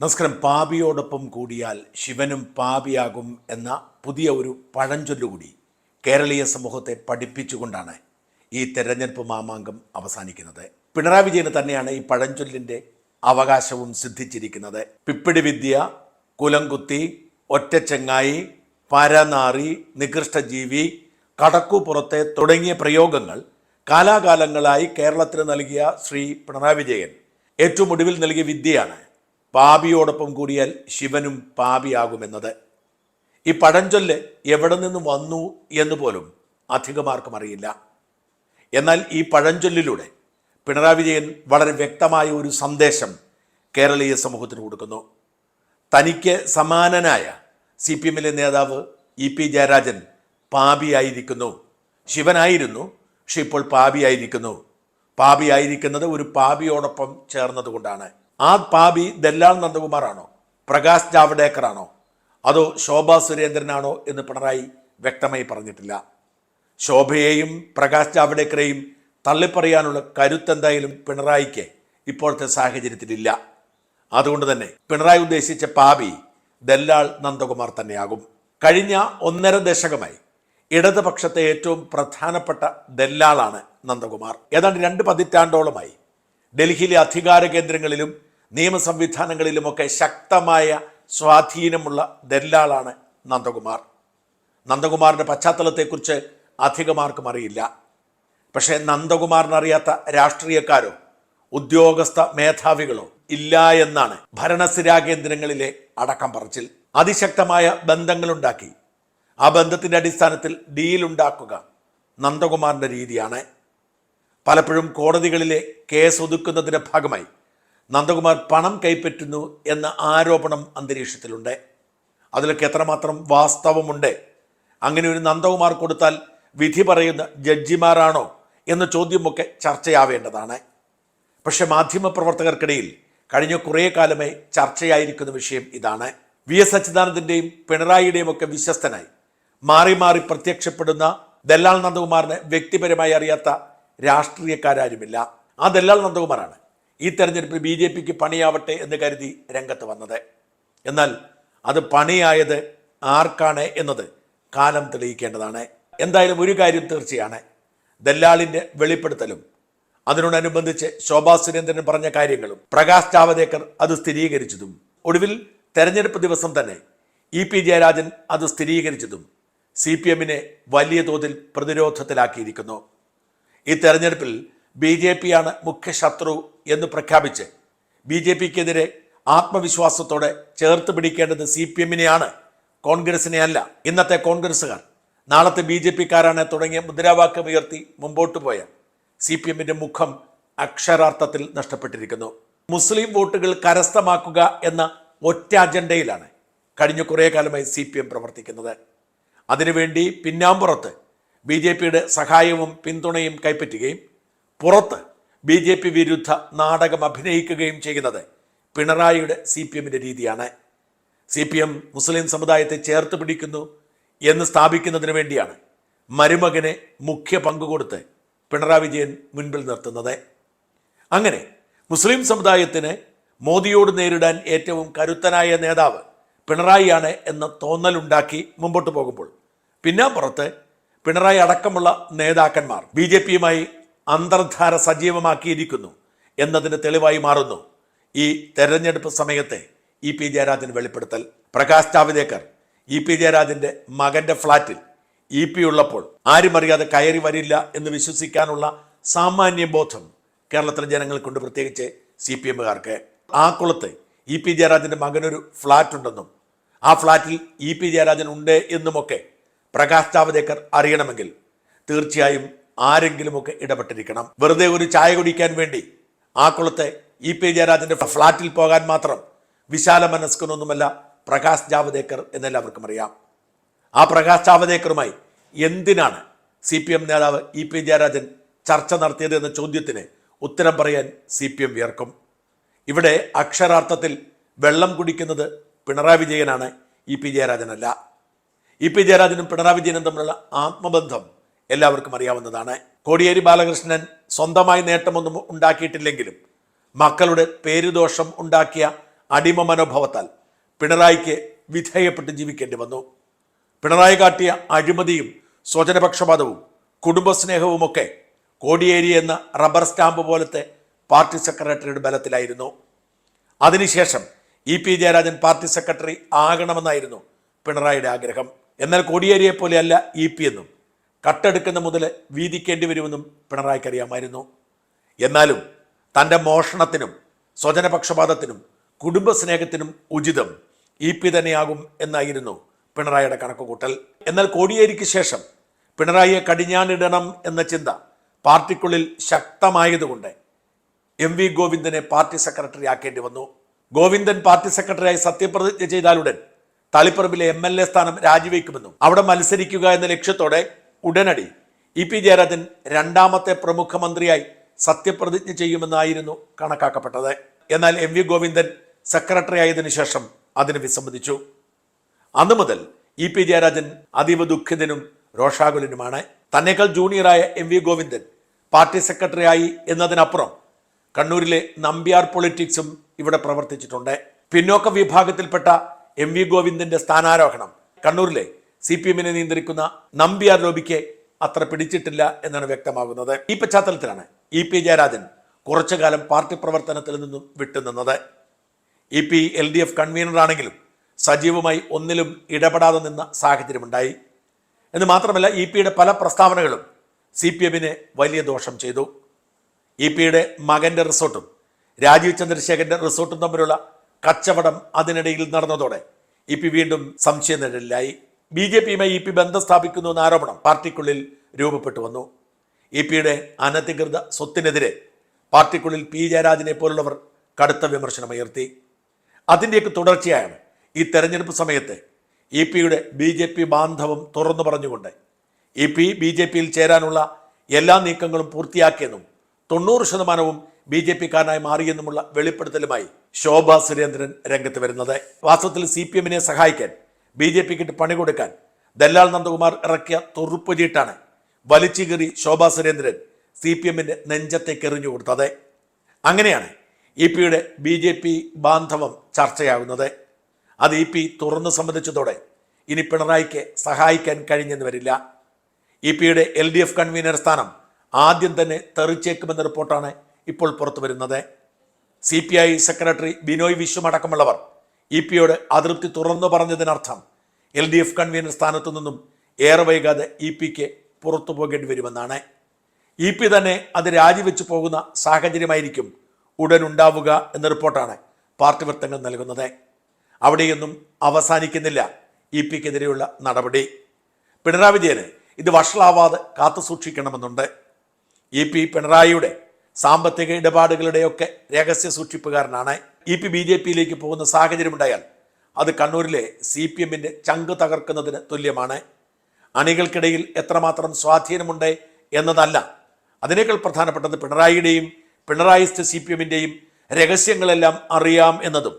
നമസ്കാരം. പാപിയോടൊപ്പം കൂടിയാൽ ശിവനും പാപിയാകും എന്ന പുതിയ ഒരു പഴഞ്ചൊല്ലുകൂടി കേരളീയ സമൂഹത്തെ പഠിപ്പിച്ചുകൊണ്ടാണ് ഈ തെരഞ്ഞെടുപ്പ് മാമാങ്കം അവസാനിക്കുന്നത്. പിണറായി വിജയന് തന്നെയാണ് ഈ പഴഞ്ചൊല്ലിന്റെ അവകാശവും സിദ്ധിച്ചിരിക്കുന്നത്. പിപ്പിടി വിദ്യ കുലംകുത്തി ഒറ്റച്ചെങ്ങായി പരനാറി നികൃഷ്ടജീവി കടക്കുപുറത്തെ തുടങ്ങിയ പ്രയോഗങ്ങൾ കാലാകാലങ്ങളായി കേരളത്തിന് നൽകിയ ശ്രീ പിണറായി വിജയൻ ഏറ്റവും ഒടുവിൽ നൽകിയ വിദ്യയാണ്. പാപിയോടൊപ്പം കൂടിയാൽ ശിവനും പാപിയാകുമെന്നത്. ഈ പഴഞ്ചൊല്ല് എവിടെ നിന്ന് വന്നു എന്ന് പോലും അധികമാർക്കും അറിയില്ല. എന്നാൽ ഈ പഴഞ്ചൊല്ലിലൂടെ പിണറായി വിജയൻ വളരെ വ്യക്തമായ ഒരു സന്ദേശം കേരളീയ സമൂഹത്തിന് കൊടുക്കുന്നു. തനിക്ക് സമാനനായ സി പി എമ്മിലെ നേതാവ് ഇ പി ജയരാജൻ പാപിയായിരിക്കുന്നു. ശിവനായിരുന്നു പക്ഷെ ഇപ്പോൾ പാപിയായിരിക്കുന്നു. പാപിയായിരിക്കുന്നത് ഒരു പാപിയോടൊപ്പം ചേർന്നതുകൊണ്ടാണ്. ആ പാപി ദല്ലാൽ നന്ദകുമാറാണോ? പ്രകാശ് ജാവ്ഡേക്കറാണോ അതോ ശോഭാ സുരേന്ദ്രനാണോ എന്ന് പിണറായി വ്യക്തമായി പറഞ്ഞിട്ടില്ല. ശോഭയെയും പ്രകാശ് ജാവ്ഡേക്കറെയും തള്ളിപ്പറയാനുള്ള കരുത്തെന്തായാലും പിണറായിക്ക് ഇപ്പോഴത്തെ സാഹചര്യത്തിലില്ല അതുകൊണ്ട് തന്നെ പിണറായി ഉദ്ദേശിച്ച പാപി ദല്ലാൾ നന്ദകുമാർ തന്നെയാകും. കഴിഞ്ഞ ഒന്നര ദശകമായി ഇടതുപക്ഷത്തെ ഏറ്റവും പ്രധാനപ്പെട്ട ദല്ലാളാണ് നന്ദകുമാർ. ഏതാണ്ട് രണ്ട് പതിറ്റാണ്ടോളമായി ഡൽഹിയിലെ അധികാര കേന്ദ്രങ്ങളിലും നിയമ സംവിധാനങ്ങളിലുമൊക്കെ ശക്തമായ സ്വാധീനമുള്ള ദല്ലാളാണ് നന്ദകുമാർ. നന്ദകുമാറിന്റെ പശ്ചാത്തലത്തെക്കുറിച്ച് അധികമാർക്കും അറിയില്ല. പക്ഷേ നന്ദകുമാറിനറിയാത്ത രാഷ്ട്രീയക്കാരോ ഉദ്യോഗസ്ഥ മേധാവികളോ ഇല്ല എന്നാണ് ഭരണസിരാ കേന്ദ്രങ്ങളിലെ അടക്കം പറച്ചിൽ. അതിശക്തമായ ബന്ധങ്ങളുണ്ടാക്കി. ആ ബന്ധത്തിന്റെ അടിസ്ഥാനത്തിൽ ഡീലുണ്ടാക്കുക നന്ദകുമാറിന്റെ രീതിയാണ്. പലപ്പോഴും കോടതികളിലെ കേസ് ഒതുക്കുന്നതിന്റെ ഭാഗമായി നന്ദകുമാർ പണം കൈപ്പറ്റുന്നു എന്ന ആരോപണം അന്തരീക്ഷത്തിലുണ്ട്. അതിലൊക്കെ എത്രമാത്രം വാസ്തവമുണ്ട്? അങ്ങനെ ഒരു നന്ദകുമാർ കൊടുത്താൽ വിധി പറയുന്ന ജഡ്ജിമാരാണോ എന്ന ചോദ്യമൊക്കെ ചർച്ചയാവേണ്ടതാണ്. പക്ഷെ മാധ്യമപ്രവർത്തകർക്കിടയിൽ കഴിഞ്ഞ കുറേ കാലമായി ചർച്ചയായിരിക്കുന്ന വിഷയം ഇതാണ്. വി എസ് അച്യുതാനന്ദന്റെയും പിണറായിയുടെയും ഒക്കെ വിശ്വസ്തനായി മാറി മാറി പ്രത്യക്ഷപ്പെടുന്ന ദല്ലാൽ നന്ദകുമാറിനെ വ്യക്തിപരമായി അറിയാത്ത രാഷ്ട്രീയക്കാരാരുമില്ല. ആ ദല്ലാൽ നന്ദകുമാറാണ്. ഈ തെരഞ്ഞെടുപ്പിൽ ബി ജെ പിക്ക് പണിയാവട്ടെ എന്ന് കരുതി രംഗത്ത് വന്നത്. എന്നാൽ അത് പണിയായത് ആർക്കാണ് എന്നത് കാലം തെളിയിക്കേണ്ടതാണ്. എന്തായാലും ഒരു കാര്യം തീർച്ചയാണ്. ദല്ലാളിന്റെ വെളിപ്പെടുത്തലും അതിനോടനുബന്ധിച്ച് ശോഭാ സുരേന്ദ്രൻ പറഞ്ഞ കാര്യങ്ങളും പ്രകാശ് ജാവദേക്കർ അത് സ്ഥിരീകരിച്ചതും ഒടുവിൽ തെരഞ്ഞെടുപ്പ് ദിവസം തന്നെ ഇ പി ജയരാജൻ അത് സ്ഥിരീകരിച്ചതും സി പി എമ്മിനെ വലിയ തോതിൽ പ്രതിരോധത്തിലാക്കിയിരിക്കുന്നു. ഈ തെരഞ്ഞെടുപ്പിൽ ബി ജെ പിയാണ് മുഖ്യ ശത്രു എന്ന് പ്രഖ്യാപിച്ച് ബി ജെ പിക്കെതിരെ ആത്മവിശ്വാസത്തോടെ ചേർത്ത് പിടിക്കേണ്ടത് സി പി എമ്മിനെയാണ് കോൺഗ്രസിനെ അല്ല ഇന്നത്തെ കോൺഗ്രസ്സുകാർ നാളത്തെ ബി ജെ പിക്കാരാണ് തുടങ്ങിയ മുദ്രാവാക്യം ഉയർത്തി മുമ്പോട്ട് പോയ സി പി എമ്മിന്റെ മുഖം അക്ഷരാർത്ഥത്തിൽ നഷ്ടപ്പെട്ടിരിക്കുന്നു. മുസ്ലിം വോട്ടുകൾ കരസ്ഥമാക്കുക എന്ന ഒറ്റ അജണ്ടയിലാണ് കഴിഞ്ഞ കുറേ കാലമായി സി പി എം പ്രവർത്തിക്കുന്നത്. അതിനുവേണ്ടി പിന്നാമ്പുറത്ത് ബി ജെ പിയുടെ സഹായവും പിന്തുണയും കൈപ്പറ്റുകയും പുറത്ത് ബി ജെ പി വിരുദ്ധ നാടകം അഭിനയിക്കുകയും ചെയ്യുന്നത് പിണറായിയുടെ സി പി എമ്മിന്റെ രീതിയാണ്. സി പി എം മുസ്ലിം സമുദായത്തെ ചേർത്ത് പിടിക്കുന്നു എന്ന് സ്ഥാപിക്കുന്നതിന് വേണ്ടിയാണ് മരുമകനെ മുഖ്യ പങ്ക് കൊടുത്ത് പിണറായി വിജയൻ മുൻപിൽ നിർത്തുന്നത്. അങ്ങനെ മുസ്ലിം സമുദായത്തിന് മോദിയോട് നേരിടാൻ ഏറ്റവും കരുത്തനായ നേതാവ് പിണറായിയാണ് എന്ന തോന്നലുണ്ടാക്കി മുമ്പോട്ട് പോകുമ്പോൾ പിന്നാമ്പുറത്ത് പിണറായി അടക്കമുള്ള നേതാക്കന്മാർ ബി ജെ പിയുമായി അന്തർധാര സജീവമാക്കിയിരിക്കുന്നു എന്നതിന് തെളിവായി മാറുന്നു. ഈ തെരഞ്ഞെടുപ്പ് സമയത്തെ ഇ പി ജയരാജൻ വെളിപ്പെടുത്തൽ. പ്രകാശ് ജാവ്ദേക്കർ ഇ പി ജയരാജന്റെ മകന്റെ ഫ്ളാറ്റിൽ ഇ പി ഉള്ളപ്പോൾ ആരും അറിയാതെ കയറി വരില്ല എന്ന് വിശ്വസിക്കാനുള്ള സാമാന്യ ബോധം കേരളത്തിലെ ജനങ്ങൾക്കുണ്ട്. പ്രത്യേകിച്ച് സി പി എമ്മുകാർക്ക്. ആ കുളത്ത് ഇ പി ജയരാജന്റെ മകനൊരു ഫ്ലാറ്റ് ഉണ്ടെന്നും ആ ഫ്ലാറ്റിൽ ഇ പി ജയരാജൻ ഉണ്ട് എന്നുമൊക്കെ പ്രകാശ് ജാവദേക്കർ അറിയണമെങ്കിൽ തീർച്ചയായും ആരെങ്കിലുമൊക്കെ ഇടപെട്ടിരിക്കണം. വെറുതെ ഒരു ചായ കുടിക്കാൻ വേണ്ടി ആ കുളത്തെ ഇ പി ജയരാജന്റെ ഫ്ളാറ്റിൽ പോകാൻ മാത്രം വിശാല മനസ്കനൊന്നുമല്ല പ്രകാശ് ജാവദേക്കർ എന്നെല്ലാവർക്കും അറിയാം. ആ പ്രകാശ് ജാവദേക്കറുമായി എന്തിനാണ് സി പി എം നേതാവ് ഇ പി ജയരാജൻ ചർച്ച നടത്തിയത് എന്ന ചോദ്യത്തിന് ഉത്തരം പറയാൻ സി പി എം വിയർക്കും. ഇവിടെ അക്ഷരാർത്ഥത്തിൽ വെള്ളം കുടിക്കുന്നത് പിണറായി വിജയനാണ് ഇ പി ജയരാജനല്ല. ഇ പി ജയരാജനും പിണറായി വിജയനും തമ്മിലുള്ള ആത്മബന്ധം എല്ലാവർക്കും അറിയാവുന്നതാണ്. കോടിയേരി ബാലകൃഷ്ണൻ സ്വന്തമായി നേട്ടമൊന്നും ഉണ്ടാക്കിയിട്ടില്ലെങ്കിലും മക്കളുടെ പേരുദോഷം ഉണ്ടാക്കിയ അടിമ മനോഭാവത്താൽ പിണറായിക്ക് വിധേയപ്പെട്ട് ജീവിക്കേണ്ടി വന്നു. പിണറായി കാട്ടിയ അഴിമതിയും സ്വജനപക്ഷപാതവും കുടുംബസ്നേഹവുമൊക്കെ കോടിയേരി എന്ന റബ്ബർ സ്റ്റാമ്പ് പോലത്തെ പാർട്ടി സെക്രട്ടറിയുടെ ബലത്തിലായിരുന്നു. അതിനുശേഷം E P Jayarajan party secretary ആകണമെന്നായിരുന്നു പിണറായിയുടെ ആഗ്രഹം. എന്നാൽ കോടിയേരിയെ പോലെയല്ല ഇ പി എന്നും കട്ടെടുക്കുന്ന മുതൽ വീതിക്കേണ്ടി വരുമെന്നും പിണറായിക്ക് അറിയാമായിരുന്നു. എന്നാലും തന്റെ മോഷണത്തിനും സ്വജനപക്ഷപാതത്തിനും കുടുംബസ്നേഹത്തിനും ഉചിതം ഇ പി തന്നെയാകും എന്നായിരുന്നു പിണറായിയുടെ കണക്കുകൂട്ടൽ. എന്നാൽ കോടിയേരിക്ക് ശേഷം പിണറായിയെ കടിഞ്ഞാണിടണം എന്ന ചിന്ത പാർട്ടിക്കുള്ളിൽ ശക്തമായതുകൊണ്ട് എം വി ഗോവിന്ദനെ പാർട്ടി സെക്രട്ടറി ആക്കേണ്ടി വന്നു. ഗോവിന്ദൻ പാർട്ടി സെക്രട്ടറിയായി സത്യപ്രതിജ്ഞ ചെയ്താലുടൻ തളിപ്പറമ്പിലെ എം എൽ എ സ്ഥാനം രാജിവെക്കുമെന്നും അവിടെ മത്സരിക്കുക എന്ന ലക്ഷ്യത്തോടെ ഉടനടി ഇ പി ജയരാജൻ രണ്ടാമത്തെ പ്രമുഖ മന്ത്രിയായി സത്യപ്രതിജ്ഞ ചെയ്യുമെന്നായിരുന്നു കണക്കാക്കപ്പെട്ടത്. എന്നാൽ എം വി ഗോവിന്ദൻ സെക്രട്ടറി ആയതിനു ശേഷം അതിന് വിസമ്മതിച്ചു. അന്നു മുതൽ ഇ പി ജയരാജൻ അതീവ ദുഃഖിതനും രോഷാകുലനുമാണ്. തന്നേക്കാൾ ജൂനിയറായ M V Govindan party secretary ആയി എന്നതിനപ്പുറം കണ്ണൂരിലെ നമ്പ്യാർ പൊളിറ്റിക്സും ഇവിടെ പ്രവർത്തിച്ചിട്ടുണ്ട്. പിന്നോക്ക വിഭാഗത്തിൽപ്പെട്ട എം വി ഗോവിന്ദന്റെ സ്ഥാനാരോഹണം കണ്ണൂരിലെ സി പി എമ്മിനെ നിയന്ത്രിക്കുന്ന നമ്പ്യാർ ലോബിക്ക് അത്ര പിടിച്ചിട്ടില്ല എന്നാണ് വ്യക്തമാകുന്നത്. ഈ പശ്ചാത്തലത്തിലാണ് ഇ പി ജയരാജൻ കുറച്ചു കാലം പാർട്ടി പ്രവർത്തനത്തിൽ നിന്നും വിട്ടുനിന്നത് E P L D F കൺവീനറാണെങ്കിലും സജീവമായി ഒന്നിലും ഇടപെടാതെ നിന്ന സാഹചര്യമുണ്ടായി. എന്ന് മാത്രമല്ല ഇ പിയുടെ പല പ്രസ്താവനകളും സി പി എമ്മിന് വലിയ ദോഷം ചെയ്തു. ഇ പിയുടെ മകന്റെ റിസോർട്ടും രാജീവ് ചന്ദ്രശേഖരന്റെ റിസോർട്ടും തമ്മിലുള്ള കച്ചവടം അതിനിടയിൽ നടന്നതോടെ ഇ പി വീണ്ടും സംശയനിഴലിലായി ബി ജെ പിയുമായി ഇ പി ബന്ധം സ്ഥാപിക്കുന്നു എന്ന ആരോപണം പാർട്ടിക്കുള്ളിൽ രൂപപ്പെട്ടു വന്നു. ഇ പിയുടെ അനധികൃത സ്വത്തിനെതിരെ പാർട്ടിക്കുള്ളിൽ പി ജയരാജനെ പോലുള്ളവർ കടുത്ത വിമർശനം ഉയർത്തി. അതിന്റെയൊക്കെ തുടർച്ചയാണ് ഈ തെരഞ്ഞെടുപ്പ് സമയത്ത് ഇ പിയുടെ ബി ജെ പി ബാന്ധവം തുറന്നു പറഞ്ഞുകൊണ്ട് ഇ പി ബി ജെ പിയിൽ ചേരാനുള്ള എല്ലാ നീക്കങ്ങളും പൂർത്തിയാക്കിയെന്നും തൊണ്ണൂറ് ശതമാനവും ബി ജെ പിക്കാരനായി മാറിയെന്നുമുള്ള വെളിപ്പെടുത്തലുമായി ശോഭാ സുരേന്ദ്രൻ രംഗത്ത് വരുന്നത്. വാസ്തവത്തിൽ സി പി എമ്മിനെ സഹായിക്കാൻ ബി ജെ പിക്കിട്ട് പണി കൊടുക്കാൻ ദല്ലാൽ നന്ദകുമാർ ഇറക്കിയ തുറുപ്പ് ചീട്ടാണ്. വലിച്ചുകീറി ശോഭാ സുരേന്ദ്രൻ സി പി എമ്മിന്റെ നെഞ്ചത്തേക്ക് എറിഞ്ഞു കൊടുത്തത്. അങ്ങനെയാണ് ഇ പിയുടെ ബി ജെ പി ബാന്ധവം ചർച്ചയാകുന്നത്. അത് ഇ പി തുറന്നു സംബന്ധിച്ചതോടെ ഇനി പിണറായിക്ക് സഹായിക്കാൻ കഴിഞ്ഞെന്ന് വരില്ല. ഇ പിയുടെ എൽ ഡി എഫ് കൺവീനർ സ്ഥാനം ആദ്യം തന്നെ തെറിച്ചേക്കുമെന്ന റിപ്പോർട്ടാണ് ഇപ്പോൾ പുറത്തു വരുന്നത് C P I secretary Binoy Viswam അടക്കമുള്ളവർ ഇ പിയോട് അതൃപ്തി തുറന്നു പറഞ്ഞതിനർത്ഥം എൽ ഡി എഫ് കൺവീനർ സ്ഥാനത്തു നിന്നും ഏറെ വൈകാതെ ഇ പിക്ക് പുറത്തു പോകേണ്ടി വരുമെന്നാണ്. ഇ പി തന്നെ അത് രാജിവെച്ച് പോകുന്ന സാഹചര്യമായിരിക്കും ഉടൻ ഉണ്ടാവുക എന്ന റിപ്പോർട്ടാണ് പാർട്ടി വൃത്തങ്ങൾ നൽകുന്നത്. അവിടെയൊന്നും അവസാനിക്കുന്നില്ല ഇ പിക്കെതിരെയുള്ള നടപടി. പിണറായി വിജയന് ഇത് വഷളാവാതെ കാത്തു സൂക്ഷിക്കണമെന്നുണ്ട്. ഇ പി പിണറായിയുടെ സാമ്പത്തിക ഇടപാടുകളുടെയൊക്കെ രഹസ്യ സൂക്ഷിപ്പുകാരനാണ്. ഇ പി ബി ജെ പിയിലേക്ക് പോകുന്ന സാഹചര്യമുണ്ടായാൽ അത് കണ്ണൂരിലെ സി പി എമ്മിന്റെ ചങ്ക് തകർക്കുന്നതിന് തുല്യമാണ്. അണികൾക്കിടയിൽ എത്രമാത്രം സ്വാധീനമുണ്ട് എന്നതല്ല. അതിനേക്കാൾ പ്രധാനപ്പെട്ടത് പിണറായിയുടെയും പിണറായിസ്റ്റ് സി പി എമ്മിന്റെയും രഹസ്യങ്ങളെല്ലാം അറിയാം എന്നതും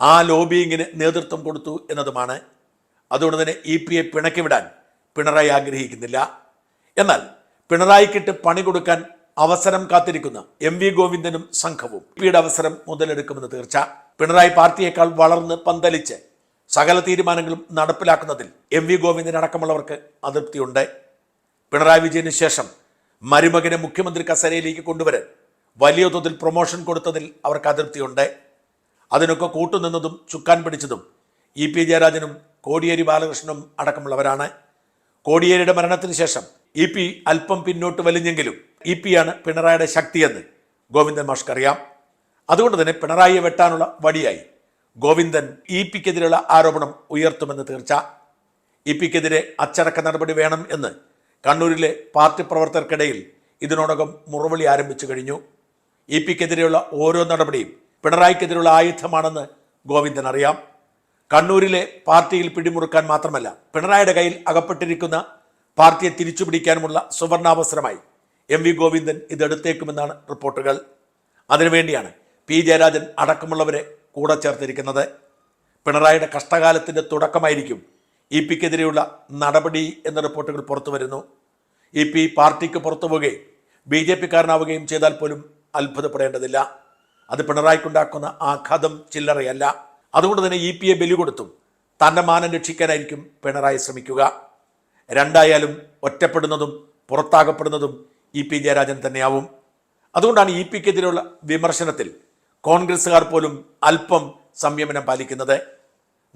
ആ ലോബിയിങ്ങിന് നേതൃത്വം കൊടുത്തു എന്നതുമാണ്. അതുകൊണ്ട് തന്നെ ഇ പി പിണക്കി വിടാൻ പിണറായി ആഗ്രഹിക്കുന്നില്ല. എന്നാൽ പിണറായിക്കിട്ട് പണി കൊടുക്കാൻ അവസരം കാത്തിരിക്കുന്ന. എം വി ഗോവിന്ദനും സംഘവും. പിയുടെ അവസരം മുതലെടുക്കുമെന്ന് തീർച്ച. പിണറായി പാർട്ടിയേക്കാൾ വളർന്ന് പന്തലിച്ച് സകല തീരുമാനങ്ങളും നടപ്പിലാക്കുന്നതിൽ എം വി ഗോവിന്ദൻ അടക്കമുള്ളവർക്ക് അതൃപ്തിയുണ്ട്. പിണറായി വിജയന് ശേഷം മരുമകനെ മുഖ്യമന്ത്രി കസേരയിലേക്ക് കൊണ്ടുവരാൻ വലിയ തോതിൽ പ്രൊമോഷൻ കൊടുത്തതിൽ അവർക്ക് അതൃപ്തിയുണ്ട്. അതിനൊക്കെ കൂട്ടുനിന്നതും ചുക്കാൻ പിടിച്ചതും ഇ പി ജയരാജനും കോടിയേരി ബാലകൃഷ്ണനും അടക്കമുള്ളവരാണ്. കോടിയേരിയുടെ മരണത്തിന് ശേഷം ഇ പി അല്പം പിന്നോട്ട് വലിഞ്ഞെങ്കിലും ഇ പി ആണ് പിണറായിയുടെ ശക്തിയെന്ന് ഗോവിന്ദൻ മാഷ്ക്ക് അറിയാം. അതുകൊണ്ട് തന്നെ പിണറായിയെ വെട്ടാനുള്ള വടിയായി ഗോവിന്ദൻ ഇ പിക്കെതിരെയുള്ള ആരോപണം ഉയർത്തുമെന്ന് തീർച്ച. ഇ പിക്കെതിരെ അച്ചടക്ക നടപടി വേണം എന്ന് കണ്ണൂരിലെ പാർട്ടി പ്രവർത്തകർക്കിടയിൽ ഇതിനോടകം മുറവിളി ആരംഭിച്ചു കഴിഞ്ഞു. ഇ പിക്കെതിരെയുള്ള ഓരോ നടപടിയും പിണറായിക്കെതിരെയുള്ള ആയുധമാണെന്ന് ഗോവിന്ദൻ അറിയാം. കണ്ണൂരിലെ പാർട്ടിയിൽ പിടിമുറുക്കാൻ മാത്രമല്ല പിണറായിയുടെ കയ്യിൽ അകപ്പെട്ടിരിക്കുന്ന പാർട്ടിയെ തിരിച്ചുപിടിക്കാനുമുള്ള സുവർണാവസരമായി എം വി ഗോവിന്ദൻ ഇതെടുത്തേക്കുമെന്നാണ് റിപ്പോർട്ടുകൾ. അതിനുവേണ്ടിയാണ് പി ജയരാജൻ അടക്കമുള്ളവരെ കൂടെ ചേർത്തിരിക്കുന്നത്. പിണറായിയുടെ കഷ്ടകാലത്തിന്റെ തുടക്കമായിരിക്കും ഇ പിക്കെതിരെയുള്ള നടപടി എന്ന റിപ്പോർട്ടുകൾ പുറത്തു വരുന്നു. ഇ പി പാർട്ടിക്ക് പുറത്തു പോവുകയും ബി ജെ പിക്കാരനാവുകയും ചെയ്താൽ പോലും അത്ഭുതപ്പെടേണ്ടതില്ല. അത് പിണറായിക്കുണ്ടാക്കുന്ന ആഘാതം ചില്ലറയല്ല. അതുകൊണ്ട് തന്നെ ഇ എ ബലി കൊടുത്തും തന്റെ മാനം രക്ഷിക്കാനായിരിക്കും പിണറായി ശ്രമിക്കുക. രണ്ടായാലും ഒറ്റപ്പെടുന്നതും പുറത്താകപ്പെടുന്നതും ഇ പി ജയരാജൻ തന്നെയാവും. അതുകൊണ്ടാണ് ഇ പിക്കെതിരെയുള്ള വിമർശനത്തിൽ കോൺഗ്രസ്സുകാർ പോലും അല്പം സംയമനം പാലിക്കുന്നത്.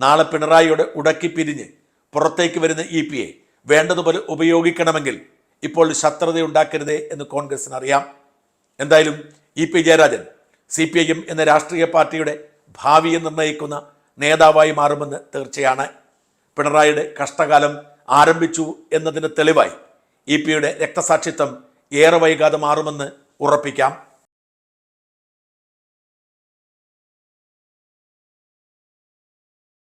നാളെ പിണറായിയുടെ ഉടക്കി പിരിഞ്ഞ് പുറത്തേക്ക് വരുന്ന ഇ പിയെ വേണ്ടതുപോലെ ഉപയോഗിക്കണമെങ്കിൽ ഇപ്പോൾ ശത്രുതയുണ്ടാക്കരുതേ എന്ന് കോൺഗ്രസിന് അറിയാം എന്തായാലും E P Jayarajan C P I M എന്ന രാഷ്ട്രീയ പാർട്ടിയുടെ ഭാവിയെ നിർണയിക്കുന്ന നേതാവായി മാറുമെന്ന് തീർച്ചയാണ്. പിണറായിയുടെ കഷ്ടകാലം ആരംഭിച്ചു എന്നതിന് തെളിവായി ഇ പിയുടെ രക്തസാക്ഷിത്വം ഏറെ വൈകാതെ മാറുമെന്ന് ഉറപ്പിക്കാം.